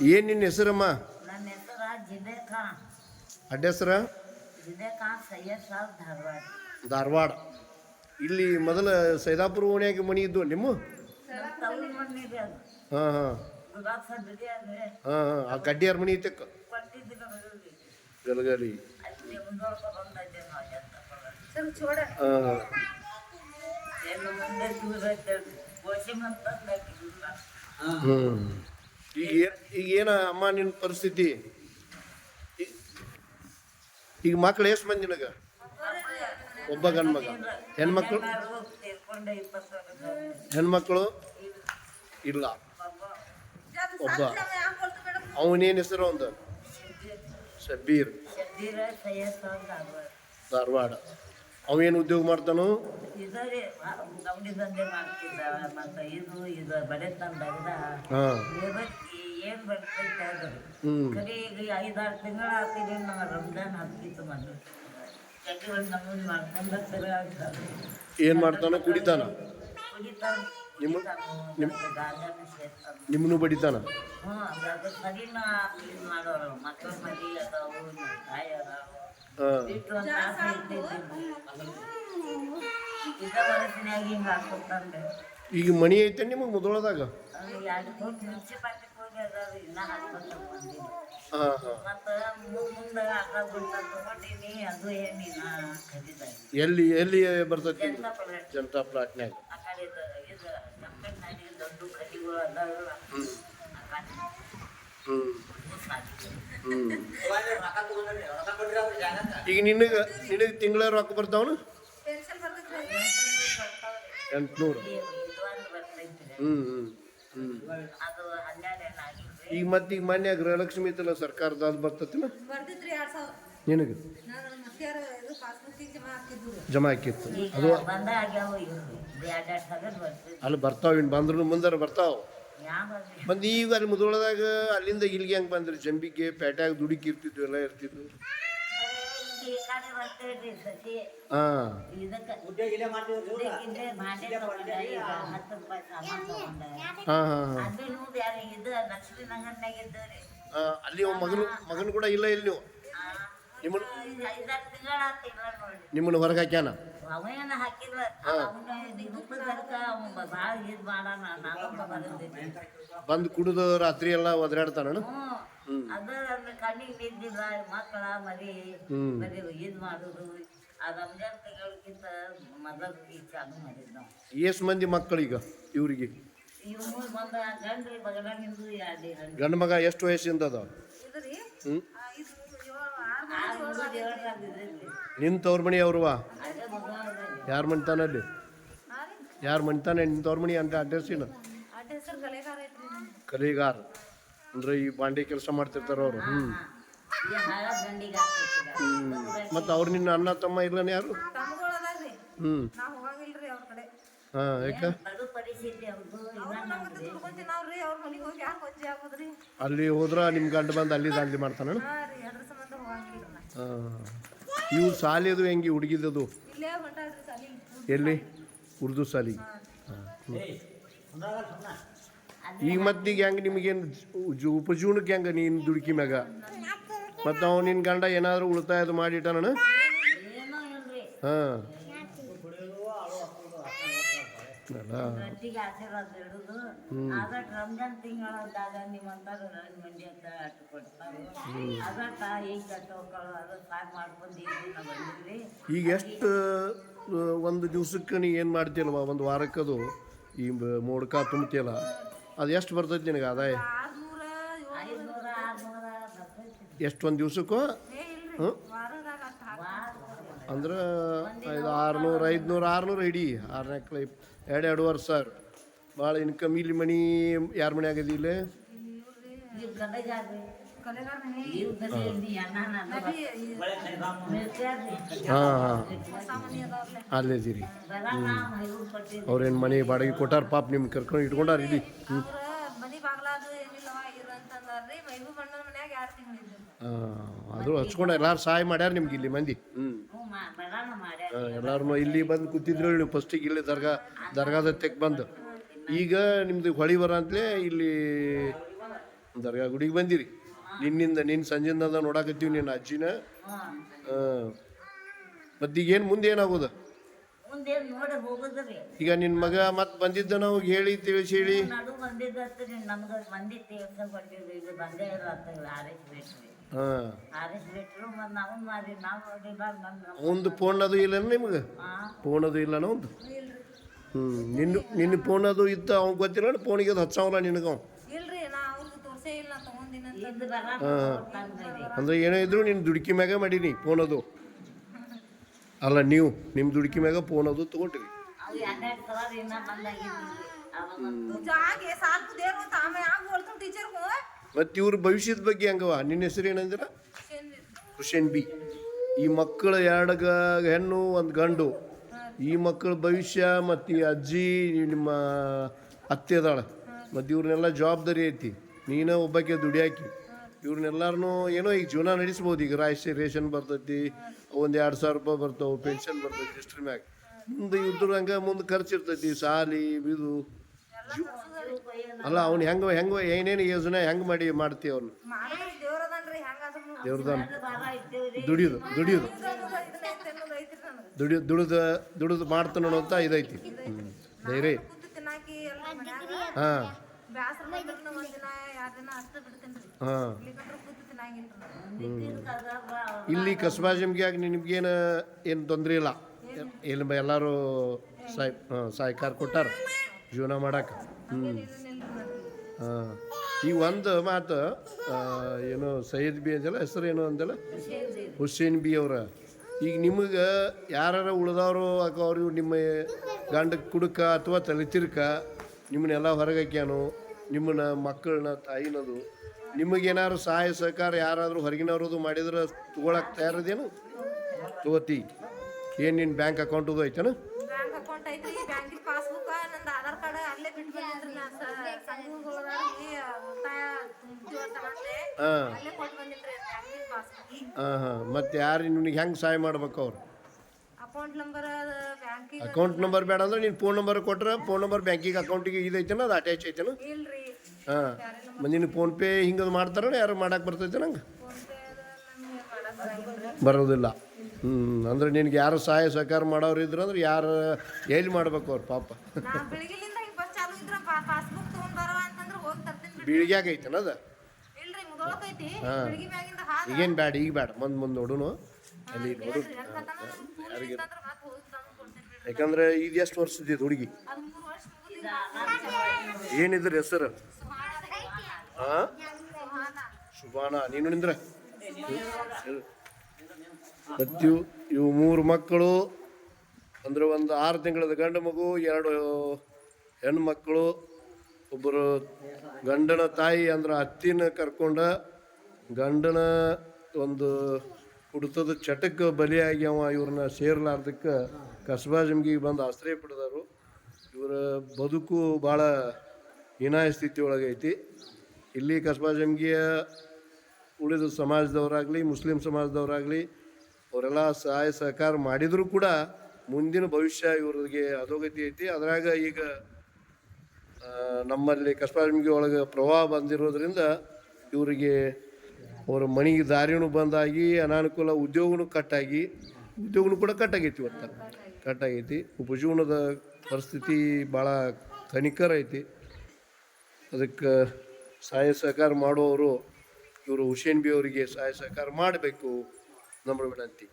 ಏನು ನಿನ್ನ ಹೆಸರಮ್ಮ? ನನ್ನ ಹೆಸರು ಅಡ್ಡ ಹೆಸರ ಸೈಯದ್ ಸಾಬ್ ಧಾರವಾಡ. ಧಾರವಾಡ. ಇಲ್ಲಿ ಮೊದಲ ಸೈದಾಪುರ ಓಣ್ಯಾಗ ಮನಿ ಇದ್ದು ನಿಮ್ಮ? ಹಾಂ ಹಾಂ. ಹಾಂ ಹಾಂ. ಆ ಗಡ್ಡಿಯಾರ ಮನಿ ಐತೆ ಗಲಗಲಿ. ಹಾಂ ಹ್ಞೂ ಈಗ ಈಗ ಏನ ಅಮ್ಮ ನಿನ್ನ ಪರಿಸ್ಥಿತಿ ಈಗ ಮಕ್ಳು ಎಷ್ಟು ಮಂದಿ ನಿನಗ? ಒಬ್ಬ ಗಂಡ ಮಗ. ಹೆಣ್ಮಕ್ಳು? ಹೆಣ್ಮಕ್ಳು? ಇಲ್ಲ. ಒಬ್ಬ. ಅವನೇನು ಹೆಸರು ಒಂದು ಶಬೀರ್ ಧಾರವಾಡ. ಅವೇನು ಉದ್ಯೋಗ ಮಾಡ್ತಾನು? ಏನ್ ಗಮಡಿ ದಂಧೆ ಮಾಡ್ತಿದ್ದ ಮತ್ತು ಇದು ಇದು ಬಡೆ ತಂದಾಗ ಹಾಂ. ಏನು ಬರ್ತೈತೆ ಅದು. ಕರೆ ಈಗ ಐದಾರು ತಿಂಗಳು ಆಗ್ತಿದೆ ನಮ್ಮ ರಂಜಾನ್ ಹಾಕ್ತಿತ್ತು ಮಾಡ್ಕೊಂಡು ಏನು ಮಾಡ್ತಾನ? ಕುಡಿತಾನ? ಕುಡಿತಾನ. ನಿಮ್ಮ- ನಿಮ್ಮ- ನಿಮ್ಮನ್ನು ಬಡಿತಾನ? ಹ್ಞೂ ಅದು ಸರಿನ ಇದು ಮಾಡೋರು. ಮಕ್ಕಳ ಮರಿ ಅದಾವು ತಾಯಿ ಅದಾವು. ಬಿಟ್ಟು ಒಂದು ಇದ ಹಿಂಗೆ ಈಗ ಮಣಿ ಐತೆ ನಿಮಗೆ ಮುದೋಳದಾಗ ಅದು ಎರಡು ಕೋಟಿ ಮುನ್ಸಿಪಾಲ್ಟಿಗೆ ಹೋಗಿ ಅದಾವ ಇನ್ನೂ ಹಾಕ್ಕೊತ ಬಂದಿಲ್ಲ ಹಾಂ ಹಾಂ. ಮತ್ತು ಮುಂದೆ ಆಕಳ ಗುಂಟ ತಗೊಂಡೀನಿ ಅದು ಏನಿಲ್ಲ ಖರೀದಾಗಿ ಎಲ್ಲಿ ಎಲ್ಲಿ ಬರ್ತೈತಿ ಜನತಾ ಪ್ಲಾಟ್ ಜನತಾ ಪ್ಲಾಟ್ನ್ಯಾಗ. ಆ ಕಡೆ ಇದು ಇದು ಜಂಪೆಟ್ನಾಗ ದೊಡ್ಡ ಕಡಿಗಳು ಅದಾವ. ಆ ಕಡೆ. ಹ್ಞೂ ಈಗ ನಿನಗೆ ನಿನಗೆ ತಿಂಗಳ ರೊಕ್ಕ ಬರ್ತಾವನು? ಇದು ಬರ್ತೈತ್ರಿ ಹ್ಞೂ ಹ್ಞೂ ಹ್ಞೂ ಈಗ ಮತ್ತೆ ಈಗ ಮಾನ್ಯ ಗೃಹಲಕ್ಷ್ಮಿ ಐತಲ್ಲ ಸರ್ಕಾರದ ಅದು ಬರ್ತೈತಿನ ನಿನಗೆ? ಜಮಾ ಆಕಿತ್ತು ಅದು ಅಲ್ಲಿ ಬರ್ತಾವ ಇನ್ನು ಬಂದ್ರು ಮುಂದಾರ ಬರ್ತಾವ. ಬಂದು ಈಗ ಅಲ್ಲಿ ಮುದೋಳದಾಗ ಅಲ್ಲಿಂದ ಇಲ್ಲಿಗೆ ಹೆಂಗೆ ಬಂದ್ರಿ? ಜಂಬಿಗೆ ಪೇಟ್ಯಾಗ ದುಡುಕಿ ಇರ್ತಿದ್ವು ಎಲ್ಲ ಇರ್ತಿದ್ವು. ಅಲ್ಲಿ ಮಗನು ಮಗನು ಕೂಡ ಇಲ್ಲ ಇಲ್ಲಿ ನೀವು ನಿಮ್ಮನ್ನ ನಿಮ್ಮನ್ನು ಹೊರಗೆ ಹಾಕ್ಯಾನ? ಅವೇನ ಹಾಕಿಲ್ಲ. ಬಂದು ಕುಡಿದು ರಾತ್ರಿ ಎಲ್ಲ ಒದರಾಡ್ತಾನ ಅದ ಅಂದ್ರೆ ಕಣ್ಣಿಗೆ ನಿದ್ದಿಲ್ಲ ಮಕ್ಕಳ ಮರಿ. ಬರೀ ಇದು ಮಾಡೋದು? ಆ ರಂಜಾನ್ ತಿಂಗಳಿಗಿಂತ ಮೊದಲು ಈಗ ಚಾಲು ಮಾಡಿದ್ ನಾವು. ಎಷ್ಟು ಮಂದಿ ಮಕ್ಕಳೀಗ ಇವ್ರಿಗೆ? ಇವರಿಗೆ ಬಂದ ಗಂಡ್ರಿ ಬಗಲಾಗಿಂದು ಎರಡು ಗಂಡು ಗಂಡು ಮಗ ಎಷ್ಟು ವಯಸ್ಸಿಂದ ನಿನ್ನ ತವ್ರ ಮಣಿ ಅವ್ರವ ಯಾರ ಮಣಿತಾನಲ್ಲಿ? ಅಲ್ಲಿ ಯಾರು ಮಣಿತಾನೆ ನಿನ್ನ ತವ್ರ ಮಣಿ ಅಂತ ಅಡ್ರೆಸ್ ಐತ್ರಿ ಕಲಿಗಾರ. ಅಂದ್ರೆ ಈ ಬಾಂಡೆ ಕೆಲಸ ಮಾಡ್ತಿರ್ತಾರ ಅವರು. ಹ್ಮ್. ಮತ್ತು ಅವ್ರು ನಿನ್ನ ಅಣ್ಣ ತಮ್ಮ ಇಲ್ಲನ ಯಾರು? ಹ್ಮ್. ಹಾಂ ಯಾಕೆ? ಅಲ್ಲಿ ಹೋದ್ರ ನಿಮ್ಮ ಗಂಡ ಬಂದು ಅಲ್ಲಿ ದಾಂಧಲಿ ಮಾಡ್ತಾನ ಹಾ ಸಾಲಿ ಅದು. ಹಾಂ. ಇವು ಹೆಂಗೆ ಹುಡುಗಿದದು? ಇಲ್ಲೇ ಹೊಂಟಾಡ್ರಿ ಸಾಲಿ. ಎಲ್ಲಿ? ಉರ್ದು ಸಾಲಿಗೆ ಈಗ ಮತ್ತೀಗ ಹೆಂಗೆ ನಿಮಗೇನು ಉಪಜೀವನಕ್ಕೆ ಹೆಂಗೆ ನೀನು ದುಡುಕಿ ಮ್ಯಾಗ? ಮತ್ತು ಅವ್ನು ನಿನ್ನ ಗಂಡ ಏನಾದರೂ ಉಳಿತಾಯದು ಮಾಡಿಟ್ಟಾನ ಹಾಂ. ಈಗ ಎಷ್ಟು ಒಂದು ದಿವ್ಸಕ್ಕೆ ನೀ ಏನು ಮಾಡ್ತೀಯಲ್ವ? ಒಂದು ವಾರಕ್ಕದು ಈ ಮೋಡ್ಕ ತುಂಬ್ತೀಯಲ್ಲ? ಅದು ಎಷ್ಟು ಬರ್ತೈತಿ ನಿನಗೆ ಆದಾಯ? ಎಷ್ಟೊಂದು ದಿವ್ಸಕ್ಕೂ? ಹ್ಞೂ ಅಂದ್ರೆ ಐದು ಆರುನೂರು, ಐದುನೂರು, ಆರುನೂರು ಇಡೀ. ಆರ್ನಾಲ್ಕು ಎರಡು ಎರಡುವರೆ ಸಾವಿರ ಭಾಳ ಇನ್ಕಮ್ ಇಲ್ಲಿ ಮನೆ ಯಾರ ಮನೆ ಆಗದಿ ಹಾಂ ಹಾಂ. ಸಾಮಾನ್ಯ ಅದಾವ್ರಲ್ಲ ಅಲ್ಲೇ ಇದೀರಿ ಬರಲ್ಲ ಮೈಗೂರು ಕೊಟ್ಟಿದ್ರಿ ಅವ್ರೇನು ಮನೆ ಬಾಡಿಗೆ ಕೊಟ್ಟಾರ, ಪಾಪ ನಿಮ್ಗೆ ಕರ್ಕೊಂಡು ಇಟ್ಕೊಂಡಾರ ಇಲ್ಲಿ. ಹ್ಞೂ ಅದು ಹಚ್ಕೊಂಡು ಎಲ್ಲಾರು ಸಹಾಯ ಮಾಡ್ಯಾರ ನಿಮ್ಗೆ ಇಲ್ಲಿ ಮಂದಿ. ಹ್ಞೂ ಎಲ್ಲರೂ ಇಲ್ಲಿ ಬಂದು ಕೂತಿದ್ರು ನೀವು ಫಸ್ಟಿಗೆ ಇಲ್ಲಿ ದರ್ಗಾ, ದರ್ಗಾದ ತೆಕ್ ಬಂದು. ಈಗ ನಿಮ್ದು ಹೊಳಿ ಬರ ಅಂತಲೇ ಇಲ್ಲಿ ದರ್ಗಾ ಗುಡಿಗೆ ಬಂದಿರಿ. ನಿನ್ನಿಂದ ನಿನ್ನ ಸಂಜೆಯಿಂದ ನೋಡಾಕತ್ತೀವಿ ನಿನ್ನ ಅಜ್ಜಿನ. ಮತ್ತೀಗ ಏನು ಮುಂದೆ ಏನಾಗೋದು? ಈಗ ನಿನ್ನ ಮಗ ಮತ್ತೆ ಬಂದಿದ್ದ ನಾವು ಹೇಳಿ ತಿಳಿಸಿ ಹೇಳಿ ಒಂದು ಫೋನ್ ಅದು ಇಲ್ಲ ನಿಮ್ಗೆ? ಫೋನ್ ಅದು ಇಲ್ಲ ಒಂದು ಹ್ಞೂ ನಿನ್ನ ನಿನ್ನ ಫೋನ್ ಅದು ಇತ್ತು ಅವ್ನು ಗೊತ್ತಿಲ್ಲ ಫೋನಿಗೆ ಅದು ಹಚ್ಚಾವಲ್ಲ ನಿನಗೆ ಅವ ಇಲ್ರಿ ನಾ ಅವ್ರಿಗೆ ತೋರ್ಸೇ ಇಲ್ಲ ತಗೊಂಡಿನಂತ ಇದು ಬರ ತಂದ್ರಿ ಅಂದ್ರೆ ಏನೇ ಇದ್ರು ನಿನ್ನ ದುಡುಕಿ ಮ್ಯಾಗ ಮಾಡೀನಿ ಫೋನ್ ಅದು. ಅಲ್ಲ ನೀವು ನಿಮ್ಮ ದುಡುಕಿ ಮ್ಯಾಗ ಫೋನ್ ಅದು ತಗೊಂಡ್ರಿ. ಮತ್ತು ಇವ್ರ ಭವಿಷ್ಯದ ಬಗ್ಗೆ ಹಂಗವ ನಿನ್ನ ಹೆಸರು ಏನಂದಿರ? ಹುಷೇನ್ ಬಿ. ಈ ಮಕ್ಕಳು ಎರಡು ಗ ಹೆಣ್ಣು ಒಂದು ಗಂಡು. ಈ ಮಕ್ಕಳ ಭವಿಷ್ಯ ಮತ್ತು ಈ ಅಜ್ಜಿ ನಿಮ್ಮ ಅತ್ತೆ ಅದಾಳ. ಮತ್ತು ಇವ್ರನ್ನೆಲ್ಲ ಜವಾಬ್ದಾರಿ ಐತಿ. ನೀನ ಒಬ್ಬಕ್ಕೆ ದುಡಿಯಾಕಿ. ಇವ್ರನ್ನೆಲ್ಲಾರು ಏನೋ ಈಗ ಜೀವನ ನಡೆಸ್ಬೋದು. ಈಗ ರಾಶಿ ರೇಷನ್ ಬರ್ತೈತಿ ಒಂದು ಎರಡು ಸಾವಿರ ರೂಪಾಯಿ ಬರ್ತಾವೆ ಪೆನ್ಷನ್ ಬರ್ತೈತಿ ಇಷ್ಟ್ರ ಮ್ಯಾಗ. ಮುಂದೆ ಇದ್ರ ಹಂಗೆ ಮುಂದೆ ಖರ್ಚು ಇರ್ತೈತಿ ಸಾಲಿ ಇದು ಅಲ್ಲ ಅವ್ನು ಹೆಂಗೆ ಹೆಂಗೆ ಏನೇನು ಯೋಜನೆ ಹೆಂಗೆ ಮಾಡಿ ಮಾಡ್ತೀವಿ ಅವ್ನು? ದೇವ್ರದಾನ. ದುಡಿಯೋದು ದುಡಿಯೋದು ಇದನ್ನ ಐತೆ ಅನ್ನೋದು ಐತ್ರಿ ನನಗೆ ದುಡಿ ದುಡಿದ ದುಡಿದು ಮಾಡ್ತಾನೋ ಅಂತ ಇದೈತಿ. ಧೈರ್ಯ. ಹಾಂ. ಹಾಂ. ಇಲ್ಲಿ ಕಸ್ಬಾ ಜಮ್ಗಿಯಾಗ ನಿಮ್ಗೇನು ಏನು ತೊಂದರೆ ಇಲ್ಲ. ಇಲ್ಲಿ ಎಲ್ಲರೂ ಸಾಯ್ ಹಾಂ ಸಹಕಾರ ಕೊಟ್ಟಾರ ಜೀವನ ಮಾಡಕ್ಕೆ ಹ್ಞೂ ಹಾಂ. ಈ ಒಂದು ಮಾತು ಏನು ಸೈಯದ್ ಬಿ ಅಂದಲ್ಲ ಹೆಸರು ಏನು ಅಂದಲ್ಲ ಹುಸೇನ್ ಬಿ ಅವರ. ಈಗ ನಿಮಗೆ ಯಾರು ಉಳ್ದವರು ಅವ್ರು ನಿಮ್ಮ ಗಂಡ ಕುಡುಕ ಅಥವಾ ತಲೆತಿರ್ಕ ನಿಮ್ಮನ್ನೆಲ್ಲ ಹೊರಗೆ ಹಾಕ್ಯಾನು ನಿಮ್ಮನ್ನ ಮಕ್ಕಳನ್ನ ತಾಯಿನದು. ನಿಮಗೇನಾದ್ರು ಸಹಾಯ ಸಹಕಾರ ಯಾರಾದರೂ ಹೊರಗಿನವ್ರದ್ದು ಮಾಡಿದ್ರೆ ತೊಗೊಳಕ್ಕೆ ತಯಾರದೇನು ತಗೋತಿ. ಏನು ನಿನ್ನ ಬ್ಯಾಂಕ್ ಅಕೌಂಟದು ಐತೇನು? ಬ್ಯಾಂಕ್ ಅಕೌಂಟ್ ಐತಿ ಬ್ಯಾಂಕಿನ ಪಾಸ್ಬುಕ್ ನಂದು ಆಧಾರ್ ಕಾರ್ಡ್ ಅಲ್ಲೇ ಬಿಟ್ಟು ಬಂದಿದ್ರಿ ನಾ ಸಂಘಗಳದಾಗಿ ಉಳಿತಾಯ ತುಂಬ್ತೀವತ್ತಂತೆ ಹಾಂ. ಅಲ್ಲೇ ಕೊಟ್ಟು ಬಂದಿದ್ರಿ ಬ್ಯಾಂಕಿನ ಪಾಸ್ಬುಕ್. ಹಾಂ ಹಾಂ. ಮತ್ತು ಯಾರು ನಿನಗೆ ಹೆಂಗೆ ಸಹಾಯ ಮಾಡ್ಬೇಕು ಅವ್ರು? ಅಕೌಂಟ್ ನಂಬರ್ ಬ್ಯಾಂಕಿಗೆ ಅಕೌಂಟ್ ನಂಬರ್ ಬೇಡ ಅಂದ್ರೆ ನೀನು ಫೋನ್ ನಂಬರ್ ಕೊಟ್ರೆ ಫೋನ್ ನಂಬರ್ ಬ್ಯಾಂಕಿಗೆ ಅಕೌಂಟಿಗೆ ಇದೈತೇನ ಅದು ಅಟ್ಯಾಚ್ ಐತೆ ಇಲ್ರಿ. ಹಾಂ ಮಂದಿನ ಫೋನ್ಪೇ ಹಿಂಗದು ಮಾಡ್ತಾರ ಯಾರು ಮಾಡಕ್ಕೆ ಬರ್ತೈತೆ ನಂಗೆ ಬರೋದಿಲ್ಲ ಹ್ಞೂ ಅಂದ್ರೆ ನಿನಗೆ ಯಾರು ಸಹಾಯ ಸಹಕಾರ ಮಾಡೋರು ಇದ್ರು ಅಂದ್ರೆ ಯಾರು ಎಲ್ಲಿ ಮಾಡ್ಬೇಕು ಅವ್ರು ಪಾಪ ಹಿಂಗ್ ಹೋಗಿ ಬೀಳಿಗ್ಯಾಗ ಐತೇನ ಅದು ಹಾದ ಈಗೇನು ಬ್ಯಾಡ ಈಗ ಬ್ಯಾಡ ಮುಂದೆ ಮುಂದೆ ನೋಡುನು ಅಲ್ಲಿ ನೋಡು ಹೋಗಿ ಯಾಕಂದ್ರೆ ಈಗ ಎಷ್ಟು ವರ್ಷದ ಹುಡುಗಿ ಏನಿದ್ರ ಹೆಸರು ಶುಭಾನ, ನೀನು ನಿಂದ್ರೆ. ಸತ್ಯು, ಇವು ಮೂರು ಮಕ್ಕಳು. ಅಂದ್ರೆ ಒಂದು ಆರು ತಿಂಗಳದ ಗಂಡು ಮಗು, ಎರಡು ಹೆಣ್ಣು ಮಕ್ಕಳು ಒಬ್ಬರು ಗಂಡನ ತಾಯಿ ಅಂದ್ರೆ ಅತ್ತಿನ ಕರ್ಕೊಂಡ ಗಂಡನ ಒಂದು ಹುಡುತದ ಚಟಕ್ಕೆ ಬಲಿಯಾಗಿ ಅವ ಇವ್ರನ್ನ ಸೇರ್ಲಾರ್ದಕ್ಕೆ ಕಸಬಾ ಜಮ್ಗಿಗೆ ಬಂದು ಆಶ್ರಯ ಪಡೆದರು. ಇವರ ಬದುಕು ಭಾಳ ಹೀನಾಯ ಸ್ಥಿತಿ ಒಳಗೈತಿ ಇಲ್ಲಿ ಕಸ್ಬಾ ಜಮ್ಗಿಯ ಉಳಿದ ಸಮಾಜದವರಾಗಲಿ, ಮುಸ್ಲಿಂ ಸಮಾಜದವರಾಗಲಿ, ಅವರೆಲ್ಲ ಸಹಾಯ ಸಹಕಾರ ಮಾಡಿದರೂ ಕೂಡ ಮುಂದಿನ ಭವಿಷ್ಯ ಇವ್ರಿಗೆ ಅಧೋಗತಿ ಐತಿ. ಅದರಾಗ ಈಗ ನಮ್ಮಲ್ಲಿ ಕಸ್ಬಾಜಮ್ಗಿ ಒಳಗೆ ಪ್ರವಾಹ ಬಂದಿರೋದ್ರಿಂದ ಇವರಿಗೆ ಅವರ ಮನೆಗೆ ದಾರಿನೂ ಬಂದಾಗಿ, ಅನಾನುಕೂಲ ಉದ್ಯೋಗನೂ ಕಟ್ಟಾಗಿ, ಉದ್ಯೋಗನೂ ಕೂಡ ಕಟ್ಟಾಗೈತಿ ಇವತ್ತು. ಕಟ್ಟಾಗೈತಿ. ಉಪಜೀವನದ ಪರಿಸ್ಥಿತಿ ಭಾಳ ಕನಿಕರ ಐತಿ. ಅದಕ್ಕೆ ಸಹಾಯ ಸಹಕಾರ ಮಾಡುವವರು ಇವರು ಹುಸೇನ್ ಬಿ ಅವರಿಗೆ ಸಹಾಯ ಸಹಕಾರ ಮಾಡಬೇಕು. ನಮ್ಮ ವಿನಂತಿ.